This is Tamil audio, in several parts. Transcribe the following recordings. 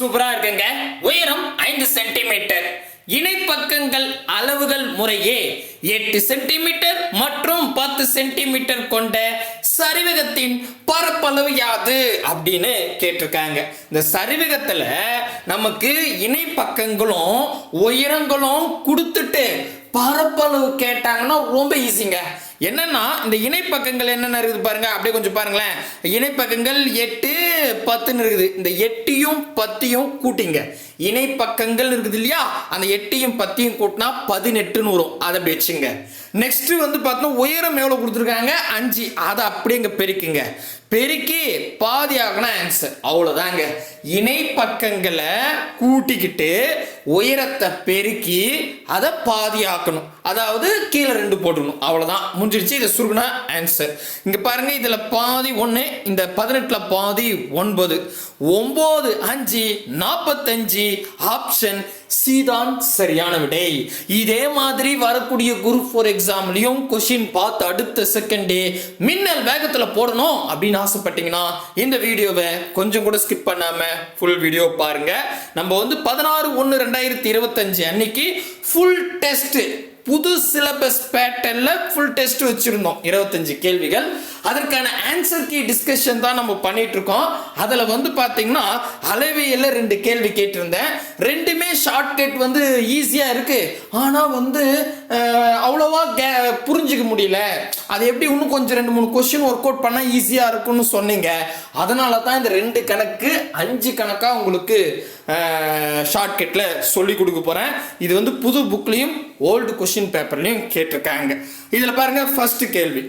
சூப்பரா இருக்குங்க. உயரம் ஐந்து சென்டிமீட்டர். இணைப்பக்கங்கள் அளவுகள் முறையே எட்டு சென்டிமீட்டர் மற்றும் பத்து சென்டிமீட்டர் கொண்ட சரிவகத்தின் பரப்பளவு யாது அப்படின்னு கேட்டிருக்காங்க. இந்த சரிவகத்துல நமக்கு இணைப்பக்கங்களும் உயரங்களும் கொடுத்துட்டு பரப்பளவு கேட்டாங்கன்னா ரொம்ப ஈஸிங்க என்னன்னா இந்த இணைப்பக்கங்கள் என்னென்ன இருக்குது பாருங்க அப்படியே கொஞ்சம் பாருங்களேன். இணைப்பக்கங்கள் எட்டு பத்துன்னு இருக்குது. இந்த எட்டையும் பத்தையும் கூட்டிங்க. இணைப்பக்கங்கள் இருக்குது இல்லையா? அந்த எட்டையும் பத்தையும் கூட்டினா பதினெட்டுன்னு வரும். அதை அப்படி வச்சுங்க. நெக்ஸ்ட் வந்து பார்த்தோம்னா உயரம் எவ்வளோ கொடுத்துருக்காங்க? அஞ்சு. அதை அப்படியே இங்கே பெருக்குங்க. பெருக்கி பாதி ஆகணும் ஆன்சர் அவ்வளோதாங்க இணைப்பக்கங்களை கூட்டிக்கிட்டு உயரத்தை பெருக்கி அதை பாதி ஆக்கணும். அதாவது கீழே ரெண்டு போட்டுக்கணும். அவ்வளோதான் முடிஞ்சிடுச்சு இதை சுருகுனா ஆன்சர் இங்கே பாருங்க இதில் பாதி ஒன்று இந்த பதினெட்டில் பாதி ஒன்பது. ஒம்பது அஞ்சு நாற்பத்தஞ்சு ஆப்ஷன் சி தான் சரியான விடை. இதே மாதிரி வரக்கூடிய குரூப் ஃபோர் எக்ஸாம்லையும் கொஷின் பார்த்து அடுத்த செகண்டே மின்னல் வேகத்தில் போடணும் அப்படின்னு ஆசைப்பட்டீங்கன்னா இந்த வீடியோவை கொஞ்சம் கூட ஸ்கிப் பண்ணாமல் ஃபுல் வீடியோ பாருங்கள் நம்ம வந்து பதினாறு ஒன்று ரெண்டாயிரத்தி இருபத்தஞ்சு அன்னைக்கு ஃபுல் டெஸ்ட்டு புது சிலபஸ் பேட்டர்ன்ல ஃபுல் டெஸ்ட் வச்சிருந்தோம். இருபத்தஞ்சு கேள்விகள். அதற்கான ஆன்சர் கீ டிஸ்கஷன் தான் நம்ம பண்ணிட்டு இருக்கோம். அதில் வந்து பார்த்தீங்கன்னா அளவியல்ல ரெண்டு கேள்வி கேட்டிருந்தேன். ரெண்டுமே ஷார்ட்கட் வந்து ஈஸியாக இருக்குது ஆனால் வந்து அவ்வளோவா கே புரிஞ்சிக்க முடியல. அது எப்படி இன்னும் கொஞ்சம் ரெண்டு மூணு கொஸ்டின் ஒர்க் அவுட் பண்ணால் ஈஸியாக இருக்கும்னு சொன்னீங்க. அதனால தான் இந்த ரெண்டு கணக்கு அஞ்சு கணக்காக உங்களுக்கு ஷார்ட்கட்டில் சொல்லி கொடுக்க போகிறேன் இது வந்து புது புக்லேயும் ஓல்டு கொஷின் பேப்பர்லையும் கேட்டிருக்காங்க. இதில் பாருங்கள் ஃபஸ்ட்டு கேள்வி.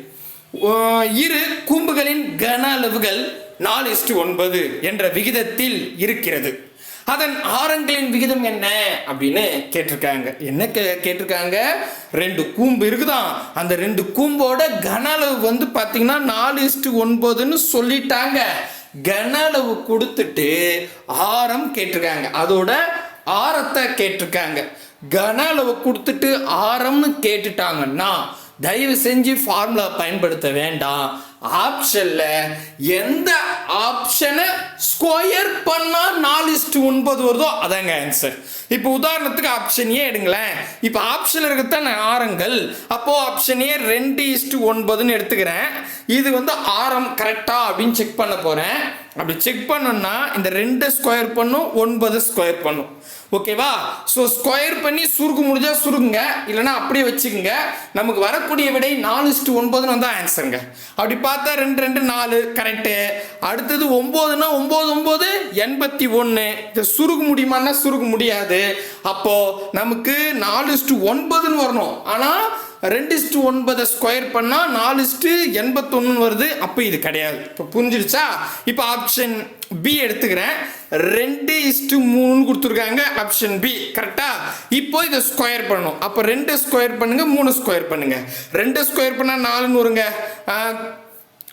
இரு கூம்புகளின் கன அளவுகள் நாலு இஸ்டு ஒன்பது என்ற விகிதத்தில் இருக்கிறது. அதன் ஆரங்களின் விகிதம் என்ன? அப்படின்னு கேட்டிருக்காங்க. என்ன கே கேட்டிருக்காங்க? ரெண்டு கூம்பு இருக்குதான். அந்த ரெண்டு கூம்போட கன அளவு வந்து பார்த்தீங்கன்னா நாலு இஸ்டு ஒன்பதுன்னு சொல்லிட்டாங்க. கன அளவு கொடுத்துட்டு ஆரம் கேட்டிருக்காங்க. அதோட ஆரத்தை கேட்டிருக்காங்க. கன அளவு கொடுத்துட்டு ஆரம்னு கேட்டுட்டாங்கன்னா தயவு செஞ்சு ஃபார்முலா பயன்படுத்த வேண்டாம். ஆப்ஷனில் எந்த ஆப்ஷனை ஸ்கொயர் பண்ணால் நாலு இஸ்டு ஒன்பது வருதோ அதாங்க ஆன்சர் இப்போ உதாரணத்துக்கு ஆப்ஷன் ஏ எடுங்களேன். இப்போ ஆப்ஷன் இருக்கத்தான் ஆரங்கள். அப்போது ஆப்ஷன் ஏ ரெண்டு இஸ்டு ஒன்பதுன்னு எடுத்துக்கிறேன். இது வந்து ஆரம் கரெக்டா அப்படின்னு செக் பண்ண போகிறேன் அப்படி செக் பண்ணோம்னா இந்த ரெண்டு ஸ்கொயர் பண்ணும் ஒன்பது ஸ்கொயர் பண்ணும். ஓகேவா ஸோ ஸ்கொயர் பண்ணி சுருக்க முடிஞ்சா சுருங்க இல்லைன்னா அப்படியே வச்சுக்கோங்க. நமக்கு வரக்கூடிய விடை நாலு இஸ்டு ஒன்பதுன்னு வந்தால் ஆன்சருங்க அப்படி பார்த்தா ரெண்டு ரெண்டு நாலு கரெக்டு அடுத்தது ஒம்போதுன்னா ஒம்பது ஒம்பது எண்பத்தி ஒன்று இது சுருக்க முடியுமான்னா சுருக்க முடியாது. அப்போது நமக்கு நாலு இஸ்டு ஒன்பதுன்னு வரணும். ஆனால் ரெண்டு இஸ்டு ஒன்பதை ஸ்கொயர் பண்ணால் நாலு இஸ்டு எண்பத்தொன்னு வருது. அப்போ இது கிடையாது. இப்போ புரிஞ்சிருச்சா? இப்போ ஆப்ஷன் பி எடுத்துக்கிறேன். ரெண்டு இஸ்டு மூணுன்னு கொடுத்துருக்காங்க. ஆப்ஷன் பி கரெக்டா இப்போ இதை ஸ்கொயர் பண்ணணும். அப்போ ரெண்டு ஸ்கொயர் பண்ணுங்க மூணு ஸ்கொயர் பண்ணுங்க. ரெண்டு ஸ்கொயர் பண்ணால் நாலுன்னு வருங்க.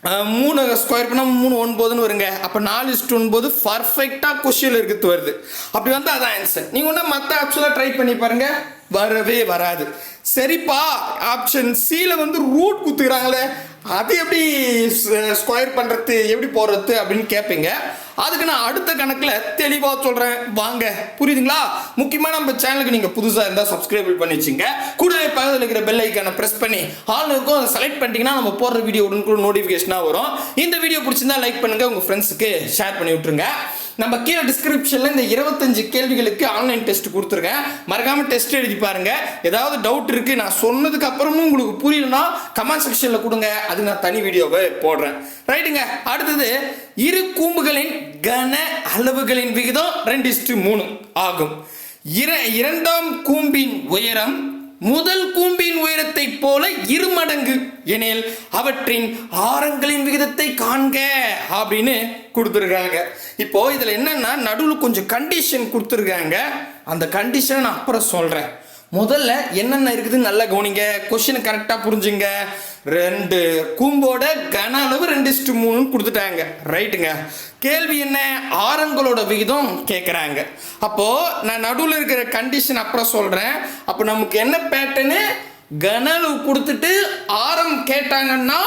மூணு ஸ்கொயர் பண்ணால் மூணு ஒன்பதுன்னு வருங்க. அப்போ நாலு இஸ்டு ஒன்பது பர்ஃபெக்டாக கொஷினில் இருக்கிறது வருது. அப்படி வந்து அதான் ஆன்சர் நீங்கள் ஒன்றும் மற்ற ஆப்ஷனாக ட்ரை பண்ணி பாருங்கள் வரவே வராது. சரிப்பா ஆப்ஷன் சியில் வந்து ரூட் குத்துக்கிறாங்களே. அது எப்படி ஸ்கொயர் பண்ணுறது எப்படி போடுறது அப்படின்னு கேட்பீங்க அதுக்கு நான் அடுத்த கணக்கில் தெளிவாக சொல்கிறேன் வாங்க புரியுதுங்களா? முக்கியமாக நம்ம சேனலுக்கு நீங்கள் புதுசாக இருந்தால் சப்ஸ்கிரைப் பண்ணி வச்சுங்க. கூடவே பக்கத்தில் இருக்கிற பெல் ஐக்கானை ப்ரெஸ் பண்ணி ஆளுக்கும் அதை செலக்ட் பண்ணிட்டீங்கன்னா நம்ம போடுற வீடியோ உடனுக்குள்ள நோட்டிஃபிகேஷனாக வரும். இந்த வீடியோ பிடிச்சிருந்தா லைக் பண்ணுங்கள் உங்கள் ஃப்ரெண்ட்ஸுக்கு ஷேர் பண்ணி விட்ருங்க நம்ம கீழே டிஸ்கிரிப்ஷனில் இந்த இருபத்தஞ்சு கேள்விகளுக்கு ஆன்லைன் டெஸ்ட் கொடுத்துருக்கேன். மறக்காமல் டெஸ்ட் எழுதி பாருங்க. ஏதாவது டவுட் இருக்குது நான் சொன்னதுக்கு அப்புறமும் உங்களுக்கு புரியலனா கமெண்ட் செக்ஷனில் கொடுங்க. அது நான் தனி வீடியோவை போடுறேன். ரைட்டுங்க அடுத்தது இரு கூம்புகளின் கன அளவுகளின் விகிதம் ரெண்டு இஸ்டு மூணு ஆகும். இர இரண்டாம் கூம்பின் உயரம் முதல் கூம்பின் உயரத்தைப் போல இருமடங்கு எனில் அவற்றின் ஆரங்களின் விகிதத்தை காண்க அப்படின்னு கொடுத்துருக்காங்க. இப்போ இதில் என்னன்னா நடுவில் கொஞ்சம் கண்டிஷன் கொடுத்துருக்காங்க. அந்த கண்டிஷனை நான் அப்புறம் சொல்கிறேன் முதல்ல என்னென்ன இருக்குதுன்னு நல்லா கவனிங்க. கொஷினை கரெக்டாக புரிஞ்சுங்க. ரெண்டு கூம்போட கன அளவு ரெண்டு இஸ்டு மூணுன்னு கொடுத்துட்டாங்க. ரைட்டுங்க. கேள்வி என்ன? ஆரங்களோட விகிதம் கேட்குறாங்க அப்போது நான் நடுவில் இருக்கிற கண்டிஷன் அப்புறம் சொல்கிறேன் அப்போ நமக்கு என்ன பேட்டர்னு கன அளவு கொடுத்துட்டு ஆரம் கேட்டாங்கன்னா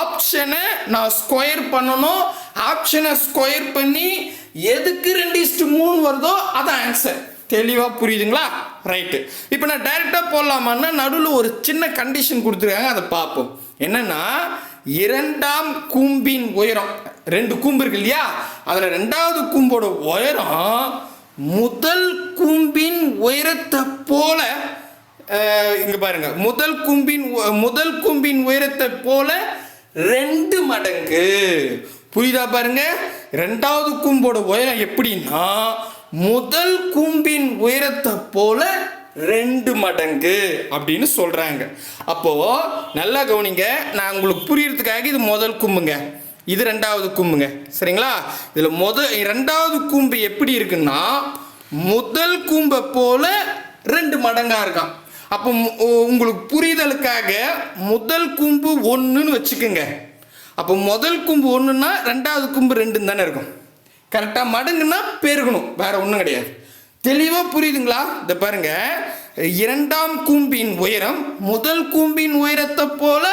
ஆப்ஷனை நான் ஸ்கொயர் பண்ணணும். ஆப்ஷனை ஸ்கொயர் பண்ணி எதுக்கு ரெண்டு இஸ்டு மூணு மூணு வருதோ அதான் ஆன்சர் தெளிவாக புரியுதுங்களா? ரைட்டு. இப்போ நான் டைரெக்டாக போடலாமான்னா நடுவில் ஒரு சின்ன கண்டிஷன் கொடுத்துருக்காங்க அதை பார்ப்போம். என்னன்னா இரண்டாம் கூம்பின் உயரம் ரெண்டு கூம்பு இருக்கு இல்லையா? அதில் ரெண்டாவது கூம்போட உயரம் முதல் கூம்பின் உயரத்தை போல இங்கே இங்க பாருங்க. முதல் கூம்பின் முதல் கூம்பின் உயரத்தை போல ரெண்டு மடங்கு. புரியுதா பாருங்க? ரெண்டாவது கும்போட உயரம் எப்படின்னா முதல் கூம்பின் உயரத்தை போல ரெண்டு மடங்கு அப்படின்னு சொல்கிறாங்க அப்போது நல்லா கவனிங்க நான் உங்களுக்கு புரியறதுக்காக இது முதல் கும்புங்க. இது ரெண்டாவது கும்புங்க. சரிங்களா? இதில் முத ரெண்டாவது கூம்பு எப்படி இருக்குன்னா முதல் கூம்பை போல ரெண்டு மடங்காக இருக்கான். அப்போ உங்களுக்கு புரிதலுக்காக முதல் கும்பு ஒன்றுன்னு வச்சுக்கோங்க. அப்போ முதல் கும்பு ஒன்றுன்னா ரெண்டாவது கும்பு ரெண்டுன்னு தானே இருக்கும். கரெக்டாக மடங்குன்னா பெருகணும். வேறு ஒன்றும் கிடையாது. தெளிவாக புரியுதுங்களா? இதை பாருங்க. இரண்டாம் கூம்பின் உயரம் முதல் கூம்பின் உயரத்தை போல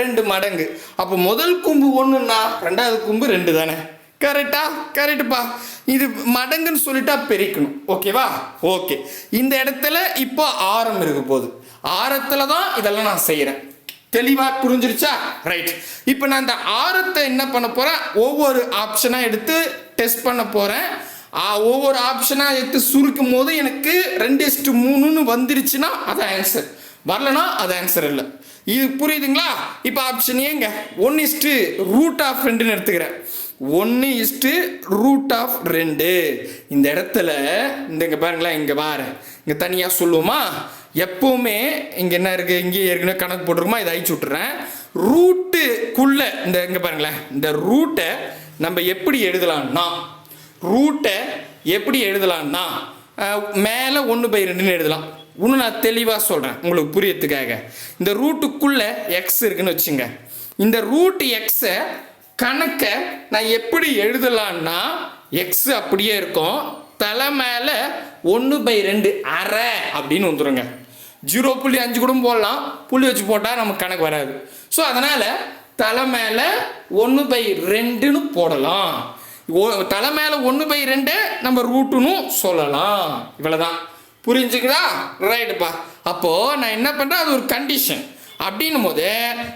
ரெண்டு மடங்கு. அப்போ முதல் கூம்பு ஒன்றுன்னா ரெண்டாவது கூம்பு ரெண்டு தானே? கரெக்டா கரெக்டுப்பா இது மடங்குன்னு சொல்லிட்டா பெருக்கணும். ஓகேவா ஓகே இந்த இடத்துல இப்போ ஆரம் இருக்க போகுது. ஆரத்தில் தான் இதெல்லாம் நான் செய்கிறேன் தெளிவாக புரிஞ்சிருச்சா? ரைட் இப்போ நான் இந்த ஆரத்தை என்ன பண்ண போகிறேன் ஒவ்வொரு ஆப்ஷனாக எடுத்து டெஸ்ட் பண்ண போகிறேன் ஒவ்வொரு ஆப்ஷனாக எடுத்து சுருக்கும் போது எனக்கு ரெண்டு இஸ்ட்டு மூணுன்னு வந்துருச்சுன்னா அது ஆன்சர் வரலனா அது ஆன்சர் இல்லை. இது புரியுதுங்களா? இப்போ ஆப்ஷன் ஏங்க. ஒன் இஸ்ட்டு ரூட் ஆஃப் ரெண்டுன்னு எடுத்துக்கிறேன். ஒன்று இஸ்ட்டு ரூட் ஆஃப் ரெண்டு. இந்த இடத்துல இந்த இங்கே பாருங்களேன் இங்கே பாரு. இங்கே தனியாக சொல்லுவோமா? எப்பவுமே இங்கே என்ன இருக்குது இங்கே ஏற்கனவே கணக்கு போட்டிருக்குமா? இதை அழிச்சு விட்டுறேன். ரூட்டுக்குள்ளே இந்த இங்கே பாருங்களேன். இந்த ரூட்டை நம்ம எப்படி எழுதலாம்னா ரூட்டை எப்படி எழுதலான்னா மேலே ஒன்று பை ரெண்டுன்னு எழுதலாம். இன்னும் நான் தெளிவாக சொல்கிறேன் உங்களுக்கு புரியத்துக்காக இந்த ரூட்டுக்குள்ளே எக்ஸ் இருக்குன்னு வச்சுங்க. இந்த ரூட் எக்ஸை கணக்கை நான் எப்படி எழுதலான்னா எக்ஸ் அப்படியே இருக்கும். தலை மேலே ஒன்று பை ரெண்டு அரை அப்படின்னு வந்துருங்க. ஜீரோ புள்ளி அஞ்சு கூட போடலாம். புள்ளி வச்சு போட்டால் நமக்கு கணக்கு வராது. ஸோ அதனால் தலை மேலே ஒன்று பை ரெண்டுன்னு போடலாம். தலை மேலே ஒன்று பை ரெண்டு நம்ம ரூட்டுன்னு சொல்லலாம். இவ்வளோதான் புரிஞ்சுக்குதா? ரைட்டுப்பா அப்போது நான் என்ன பண்ணுறேன் அது ஒரு கண்டிஷன் அப்படின்னும் போது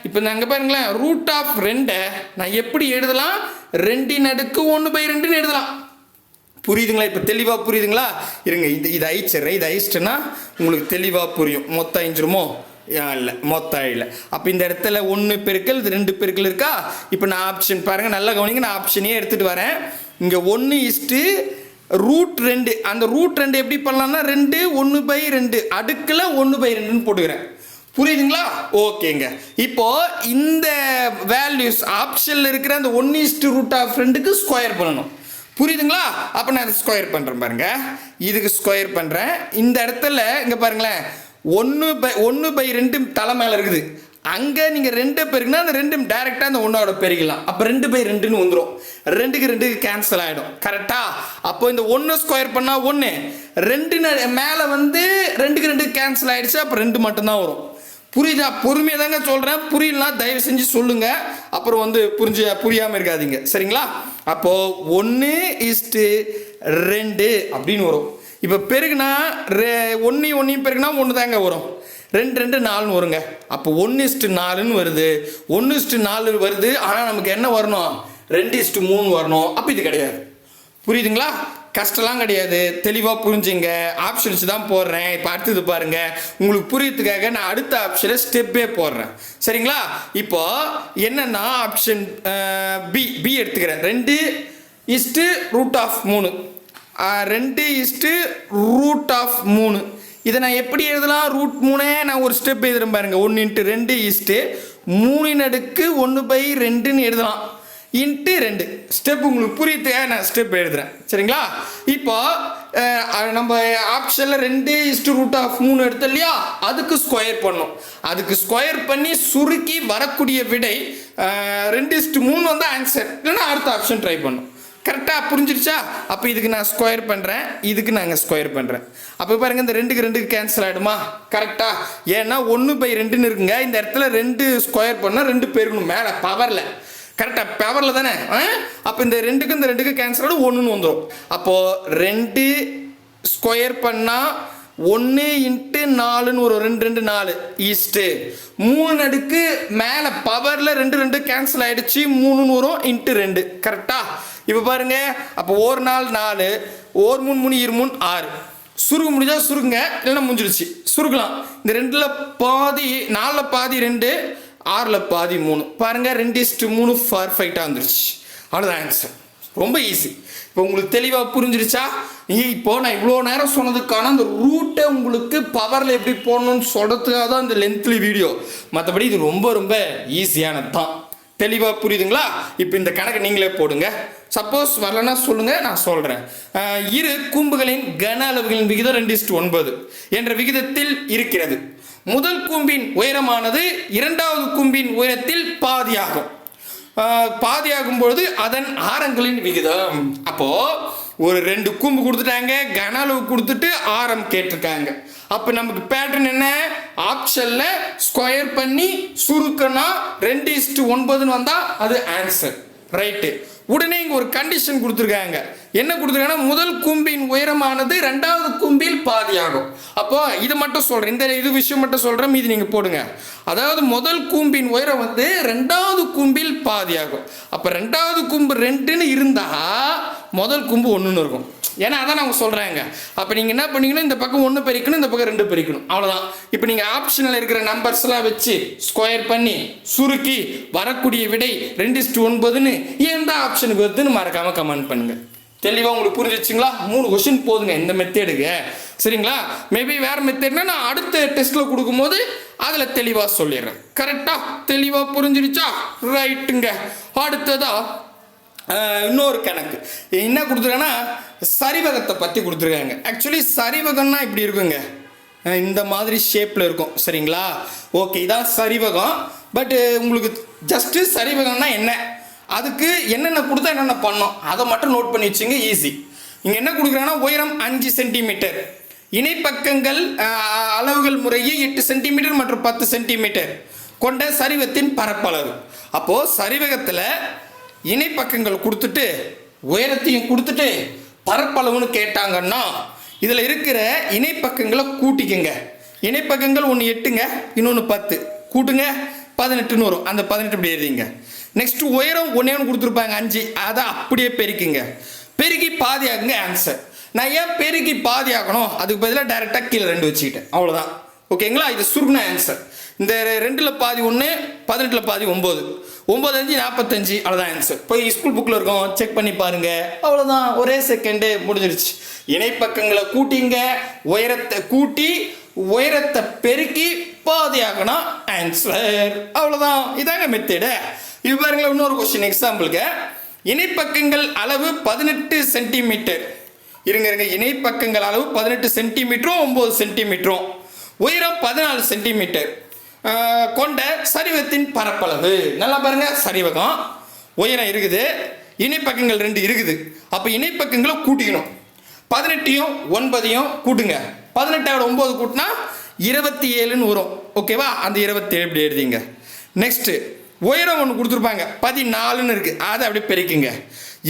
இப்போ நாங்கள் பாருங்களேன் ரூட் ஆஃப் ரெண்டை நான் எப்படி எழுதலாம்? ரெண்டின் அடுக்கு ஒன்று பை ரெண்டுன்னு எழுதலாம். புரியுதுங்களா? இப்போ தெளிவாக புரியுதுங்களா? இருங்க இது இது அழிச்சிடுறேன் இது அழிச்சிட்டேன்னா உங்களுக்கு தெளிவாக புரியும். மொத்தம் ஐஞ்சிருமோ? இல்லை மொத்தம் இல்லை அப்போ இந்த இடத்துல ஒன்று பெருக்கல் இது ரெண்டு பெருக்கல் இருக்கா? இப்போ நான் ஆப்ஷன் பாருங்கள் நல்லா கவனிங்க நான் ஆப்ஷனே எடுத்துகிட்டு வரேன். இங்கே ஒன்று இஸ்ட்டு ரூட் ரெண்டு. அந்த ரூட் ரெண்டு எப்படி பண்ணலாம்னா ரெண்டு ஒன்று பை ரெண்டு. அடுக்கில் ஒன்று பை ரெண்டுன்னு போட்டுக்கிறேன். புரியுதுங்களா? ஓகேங்க. இப்போ இந்த வேல்யூஸ் ஆப்ஷனில் இருக்கிற அந்த one is to root of ரெண்டுக்கு ஸ்கொயர் பண்ணணும். புரியுதுங்களா? அப்போ நான் அதை ஸ்கொயர் பண்ணுறேன் பாருங்க. இதுக்கு ஸ்கொயர் பண்ணுறேன் இந்த இடத்துல இங்கே பாருங்களேன். ஒன்று பை ஒன்று பை ரெண்டு தலை மேலே இருக்குது. அங்கே நீங்கள் ரெண்டு பெருக்குனா அந்த ரெண்டும் டைரெக்டாக அந்த ஒன்றோட பெருக்கலாம் அப்போ ரெண்டு பை ரெண்டுன்னு வந்துடும் ரெண்டுக்கு ரெண்டுக்கு கேன்சல் ஆகிடும் கரெக்டாக அப்போ இந்த ஒன்று ஸ்கொயர் பண்ணால் ஒன்று ரெண்டு மேலே வந்து ரெண்டுக்கு ரெண்டு கேன்சல் ஆகிடுச்சு அப்போ ரெண்டு மட்டும்தான் வரும். புரியுதா? பொறுமையாக தாங்க சொல்கிறேன் புரியலாம் தயவு செஞ்சு சொல்லுங்கள் அப்புறம் வந்து புரிஞ்சு புரியாமல் இருக்காதீங்க. சரிங்களா? அப்போது ஒன்று இஸ்ட்டு ரெண்டு அப்படின்னு வரும். இப்போ பெருகுனா ரெ ஒன்றையும் ஒன்றையும் பெருகுனா ஒன்று தாங்க வரும். ரெண்டு ரெண்டு நாலுன்னு வருங்க. அப்போ ஒன்று இஸ்ட்டு நாலுன்னு வருது. ஒன்று இஸ்ட்டு நாலு வருது. ஆனால் நமக்கு என்ன வரணும்? ரெண்டு இஸ்ட்டு மூணு வரணும். அப்போ இது கிடையாது. புரியுதுங்களா? கஷ்டம்லாம் கிடையாது. தெளிவாக புரிஞ்சுங்க. ஆப்ஷன்ஸ் தான் போடுறேன். இப்போ அடுத்தது பாருங்க. உங்களுக்கு புரியுறதுக்காக நான் அடுத்த ஆப்ஷனில் ஸ்டெப்பே போடுறேன். சரிங்களா? இப்போ என்னென்னா ஆப்ஷன் பி பி எடுத்துக்கிறேன். ரெண்டு இஸ்ட்டு ரூட் ஆஃப் மூணு. ரெண்டு இஸ்ட்டு ரூட் ஆஃப் மூணு இதை நான் எப்படி எழுதலாம்? ரூட் மூணே நான் ஒரு ஸ்டெப் எழுதுறேன் பாருங்க. ஒன்று இன்ட்டு ரெண்டு இஸ்ட்டு மூணின் அடுக்கு ஒன்று பை ரெண்டுன்னு எழுதலாம். இன்ட்டு ரெண்டு. ஸ்டெப் உங்களுக்கு புரியத்துக்காக நான் ஸ்டெப் எழுதுறேன்? சரிங்களா? இப்போ நம்ம ஆப்ஷனில் ரெண்டு இஸ்டு ரூட் ஆஃப் மூணு எடுத்தோம் இல்லையா? அதுக்கு ஸ்கொயர் பண்ணோம். அதுக்கு ஸ்கொயர் பண்ணி சுருக்கி வரக்கூடிய விடை ரெண்டு இஸ்டு மூணு வந்து ஆன்சர் இல்லைன்னா அடுத்த ஆப்ஷன் ட்ரை பண்ணும். கரெக்டாக புரிஞ்சிருச்சா? அப்போ இதுக்கு நான் ஸ்கொயர் பண்ணுறேன் இதுக்கு நாங்கள் ஸ்கொயர் பண்ணுறேன் அப்போ பாருங்க இந்த ரெண்டுக்கு ரெண்டுக்கு கேன்சல் ஆகிடுமா கரெக்டாக ஏன்னா ஒன்று பை ரெண்டுன்னு இருக்குங்க. இந்த இடத்துல ரெண்டு ஸ்கொயர் பண்ணால் ரெண்டு பெருகணும். மேலே பவரில் கரெக்டாக பவரில் தானே? அப்போ இந்த ரெண்டுக்கும் இந்த ரெண்டுக்கும் கேன்சல் ஆகிடும் ஒன்றுன்னு வந்துடும் அப்போது ரெண்டு ஸ்கொயர் பண்ணால் ஒன்று இன்ட்டு நாலுன்னு ஒரு ரெண்டு ரெண்டு நாலு. ஈஸ்ட்டு மூணு அடுக்கு மேலே பவரில் ரெண்டு ரெண்டு கேன்சல் ஆகிடுச்சு மூணுன்னு வரும் இன்ட்டு ரெண்டு. கரெக்டாக இப்போ பாருங்க அப்போ ஒரு நாள் நாலு ஒரு மூணு மூணு இரு மூணு ஆறு. சுருக முடிஞ்சால் சுருங்க இல்லைன்னா முடிஞ்சிருச்சு. சுருக்கலாம் இந்த ரெண்டில் பாதி நாலில் பாதி ரெண்டு ஆறில் பாதி மூணு. பாருங்கள் ரெண்டு இஸ்ட்டு மூணு பர்ஃபெக்டாக வந்துருச்சு. அவ்வளோதான் ஆன்சர் ரொம்ப ஈஸி இப்போ உங்களுக்கு தெளிவாக புரிஞ்சிருச்சா? நீ இப்போ நான் இவ்வளோ நேரம் சொன்னதுக்கான அந்த ரூட்டை உங்களுக்கு பவரில் எப்படி போடணும்னு சொல்கிறதுக்காக தான் இந்த லென்த்லி வீடியோ மற்றபடி இது ரொம்ப ரொம்ப ஈஸியானது தான் தெளிவாக புரியுதுங்களா? இப்போ இந்த கணக்கை நீங்களே போடுங்க. சப்போஸ் வரலன்னா சொல்லுங்க நான் சொல்கிறேன் இரு கூம்புகளின் கன அளவுகளின் விகிதம் ரெண்டு ஒன்பது என்ற விகிதத்தில் இருக்கிறது. முதல் கூம்பின் உயரமானது இரண்டாவது கூம்பின் உயரத்தில் பாதியாகும். பாதியாகும் பொழுது அதன் ஆரங்களின் விகிதம். அப்போது ஒரு ரெண்டு கூம்பு கொடுத்துட்டாங்க கன அளவு கொடுத்துட்டு ஆரம் கேட்டிருக்காங்க. அப்போ நமக்கு பேட்டர்ன் என்ன? ஆப்ஷனில் ஸ்கொயர் பண்ணி சுருக்கனா ரெண்டு இஸ்டு ஒன்பதுன்னு வந்தால் அது ஆன்சர் ரைட்டு உடனே இங்கே ஒரு கண்டிஷன் கொடுத்துருக்காங்க. என்ன கொடுத்துருக்காங்கன்னா முதல் கூம்பின் உயரமானது ரெண்டாவது கூம்பில் ஆகும். அப்போ இது மட்டும் சொல்கிறேன் இந்த இது விஷயம் மட்டும் சொல்கிறேன் மீதி நீங்கள் போடுங்க. அதாவது முதல் கூம்பின் உயரம் வந்து ரெண்டாவது கூம்பில் பாதியாகும். அப்போ ரெண்டாவது கூம்பு ரெண்டுன்னு இருந்தால் முதல் கூம்பு ஒன்றுன்னு இருக்கும். ஏன்னா அதான் அவங்க சொல்கிறாங்க அப்போ நீங்கள் என்ன பண்ணீங்கன்னா இந்த பக்கம் ஒன்று பெருக்கணும் இந்த பக்கம் ரெண்டு பெருக்கணும். அவ்வளோதான் இப்போ நீங்கள் ஆப்ஷனில் இருக்கிற நம்பர்ஸ்லாம் வச்சு ஸ்கொயர் பண்ணி சுருக்கி வரக்கூடிய விடை ரெண்டு இஸ்டு ஒன்பதுன்னு எந்த ஆப்ஷனுக்கு வருதுன்னு மறக்காமல் கமெண்ட் பண்ணுங்கள் தெளிவாக உங்களுக்கு புரிஞ்சிச்சிங்களா மூணு கொஷின் போதுங்க. இந்த மெத்தேடுக்கு சரிங்களா? மேபி வேறு மெத்தேட்னா நான் அடுத்த டெஸ்ட்டில் கொடுக்கும்போது அதில் தெளிவாக சொல்லிடுறேன். கரெக்டாக தெளிவாக புரிஞ்சிருச்சா ரைட்டுங்க அடுத்ததா இன்னொரு கணக்கு. என்ன கொடுத்துருக்கேன்னா சரிவகத்தை பற்றி கொடுத்துருக்காங்க. ஆக்சுவலி சரிவகம்னா இப்படி இருக்குங்க. இந்த மாதிரி ஷேப்பில் இருக்கும். சரிங்களா? ஓகே இதான் சரிவகம். பட் உங்களுக்கு ஜஸ்ட்டு சரிவகம்னா என்ன? அதுக்கு என்னென்ன கொடுத்தா என்னென்ன பண்ணோம் அதை மட்டும் நோட் பண்ணி வச்சுங்க ஈஸி இங்கே என்ன கொடுக்குறாங்கன்னா உயரம் அஞ்சு சென்டிமீட்டர் இணைப்பக்கங்கள் அளவுகள் முறையே எட்டு சென்டிமீட்டர் மற்றும் பத்து சென்டிமீட்டர் கொண்ட சரிவத்தின் பரப்பளவு. அப்போது சரிவகத்தில் இணைப்பக்கங்கள் கொடுத்துட்டு உயரத்தையும் கொடுத்துட்டு பரப்பளவுன்னு கேட்டாங்கன்னா இதில் இருக்கிற இணைப்பக்கங்களை கூட்டிக்கங்க. இணைப்பக்கங்கள் ஒன்று எட்டுங்க இன்னொன்று பத்து. கூட்டுங்க பதினெட்டுன்னு வரும். அந்த பதினெட்டு இப்படி எழுதிங்க. நெக்ஸ்ட் உயரம் ஒன்றே ஒன்று கொடுத்துருப்பாங்க அஞ்சு. அதை அப்படியே பெருக்கிங்க. பெருக்கி பாதியாகுங்க ஆன்சர் நான் ஏன் பெருக்கி பாதி ஆகணும் அதுக்கு பதிலாக டைரெக்டாக கீழே ரெண்டு வச்சுக்கிட்டேன். அவ்வளோதான் ஓகேங்களா இது சுருக்குன ஆன்சர் இந்த ரெண்டில் பாதி ஒன்று பதினெட்டில் பாதி ஒம்பது ஒம்பது அஞ்சு நாற்பத்தஞ்சு அவ்வளோதான் ஆன்சர் போய் ஸ்கூல் புக்கில் இருக்கும் செக் பண்ணி பாருங்கள் அவ்வளோதான் ஒரே செகண்டு முடிஞ்சிருச்சு இணைப்பக்கங்களை கூட்டிங்க. உயரத்தை கூட்டி உயரத்தை பெருக்கி பாதியாகனா ஆன்சர் அவ்வளோதான் இதாங்க மெத்தேடு இது பாருங்களேன் இன்னொரு கொஸ்டின் எக்ஸாம்பிளுக்கு இணைப்பக்கங்கள் அளவு பதினெட்டு சென்டிமீட்டர் இருங்க இருங்க. இணைப்பக்கங்கள் அளவு பதினெட்டு சென்டிமீட்டரும் ஒம்பது சென்டிமீட்டரும். உயரம் பதினாலு சென்டிமீட்டர். கொண்ட சரிவத்தின் பரப்பளவு. நல்லா பாருங்க சரிவகம். உயரம் இருக்குது. இணைப்பக்கங்கள் ரெண்டு இருக்குது. அப்போ இணைப்பக்கங்களை கூட்டிக்கணும். பதினெட்டையும் ஒன்பதையும் கூட்டுங்க. பதினெட்டோட ஒம்பது கூட்டினா இருபத்தி ஏழுன்னு வரும் ஓகேவா அந்த இருபத்தி ஏழு இப்படி எழுதிங்க. நெக்ஸ்ட்டு உயரம் ஒன்று கொடுத்துருப்பாங்க. பதினாலுன்னு இருக்குது அதை அப்படியே பெருக்குங்க.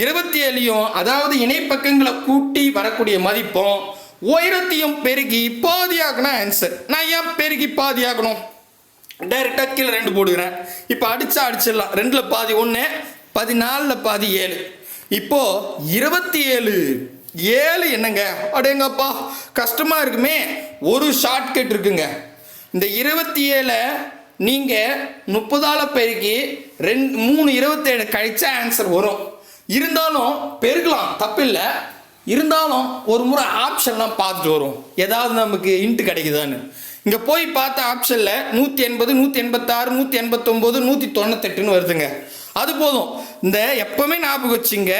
இருபத்தி ஏழையும் அதாவது இணைப்பக்கங்களை கூட்டி வரக்கூடிய மதிப்பும் உயரத்தையும் பெருகி பாதியாக்கணும் ஆன்சர் நான் ஏன் பெருகி பாதியாகணும்? டைரெக்டாக கீழே ரெண்டு போடுகிறேன். இப்போ அடிச்சா அடிச்சிடலாம். ரெண்டில் பாதி ஒன்று பதினாலில் பாதி ஏழு. இப்போ இருபத்தி ஏழு ஏழு என்னங்க? அடேங்கப்பா கஷ்டமாக இருக்குமே. ஒரு ஷார்ட்கட் இருக்குங்க. இந்த இருபத்தி ஏழை நீங்கள் முப்பதால் பெருக்கி ரெண்டு மூணு இருபத்தேழு கழிச்சா ஆன்சர் வரும். இருந்தாலும் பெருக்கலாம் தப்பில்லை. இருந்தாலும் ஒரு முறை ஆப்ஷன்லாம் பார்த்துட்டு வரும். ஏதாவது நமக்கு இன்ட்டு கிடைக்குதான்னு. இங்கே போய் பார்த்த ஆப்ஷனில் நூற்றி எண்பது நூற்றி எண்பத்தாறு நூற்றி எண்பத்தொம்போது நூற்றி தொண்ணூத்தெட்டுன்னு வருதுங்க. அது போதும். இந்த எப்பவுமே ஞாபகம் வச்சுங்க.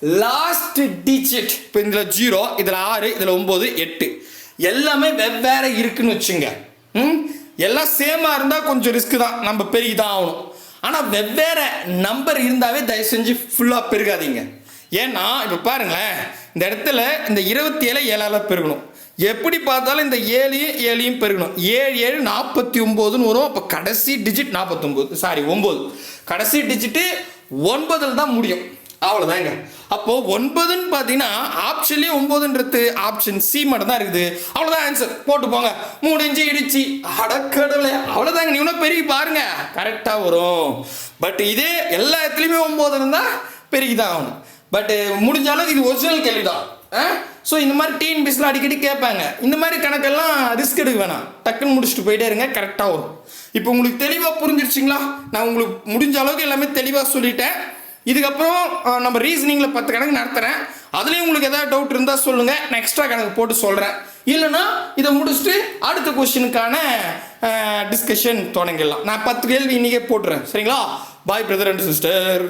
லாஸ்ட் டிஜிட் இப்போ இதில் ஜீரோ இதில் ஆறு இதில் ஒம்பது எட்டு. எல்லாமே வெவ்வேறு இருக்குன்னு வச்சுங்க. ம்? எல்லாம் சேமாக இருந்தால் கொஞ்சம் ரிஸ்க் தான். நம்ம பெருகி தான் ஆகணும். ஆனால் வெவ்வேறு நம்பர் இருந்தாவே தயவு செஞ்சு ஃபுல்லாக பெருகாதீங்க. ஏன்னா இப்போ பாருங்களேன் இந்த இடத்துல இந்த இருபத்தி ஏழை ஏழால் பெருகணும். எப்படி பார்த்தாலும் இந்த ஏழையும் ஏழையும் பெருகணும். ஏழு ஏழு நாற்பத்தி ஒம்போதுன்னு வரும். அப்போ கடைசி டிஜிட் நாற்பத்தொம்போது சாரி ஒம்பது. கடைசி டிஜிட்டு ஒன்பதில் தான் முடியும். அவ்வளோதாங்க அப்போ ஒன்பதுன்னு பார்த்தீங்கன்னா ஆப்ஷன்லேயே ஒன்பதுன்றது ஆப்ஷன் சி மட்டும் தான் இருக்குது. அவ்வளோதான் ஆன்சர் போட்டு போங்க. முடிஞ்சு இடிச்சு. அடக்கடலை அவ்வளோதாங்க நீ இன்னும் பெருகி பாருங்க. கரெக்டாக வரும். பட் இதே எல்லா இடத்துலையுமே ஒம்பது இருந்தால் பெருகி தான் ஆகணும். பட் முடிஞ்ச அளவுக்கு இது ஒரிஜினல் கேள்வி தான் ஸோ இந்த மாதிரி டீன் பிஸ்ல அடிக்கடி கேட்பாங்க. இந்த மாதிரி கணக்கெல்லாம் ரிஸ்க் எடுக்க வேணாம். டக்குன்னு முடிச்சுட்டு போயிட்டே இருங்க. கரெக்டாக வரும். இப்போ உங்களுக்கு தெளிவாக புரிஞ்சிருச்சிங்களா? நான் உங்களுக்கு முடிஞ்ச அளவுக்கு எல்லாமே தெளிவாக சொல்லிட்டேன். இதுக்கப்புறம் நம்ம ரீசனிங்கில் பத்து கணக்கு நடத்துகிறேன் அதுலேயும் உங்களுக்கு எதாவது டவுட் இருந்தால் சொல்லுங்கள் நான் எக்ஸ்ட்ரா கணக்கு போட்டு சொல்கிறேன் இல்லைன்னா இதை முடிச்சுட்டு அடுத்த கொஸ்டினுக்கான டிஸ்கஷன் தொடங்கிடலாம். நான் பத்து கேள்வி இன்றைக்கே போட்டுறேன். சரிங்களா? பாய் பிரதர் அண்ட் சிஸ்டர்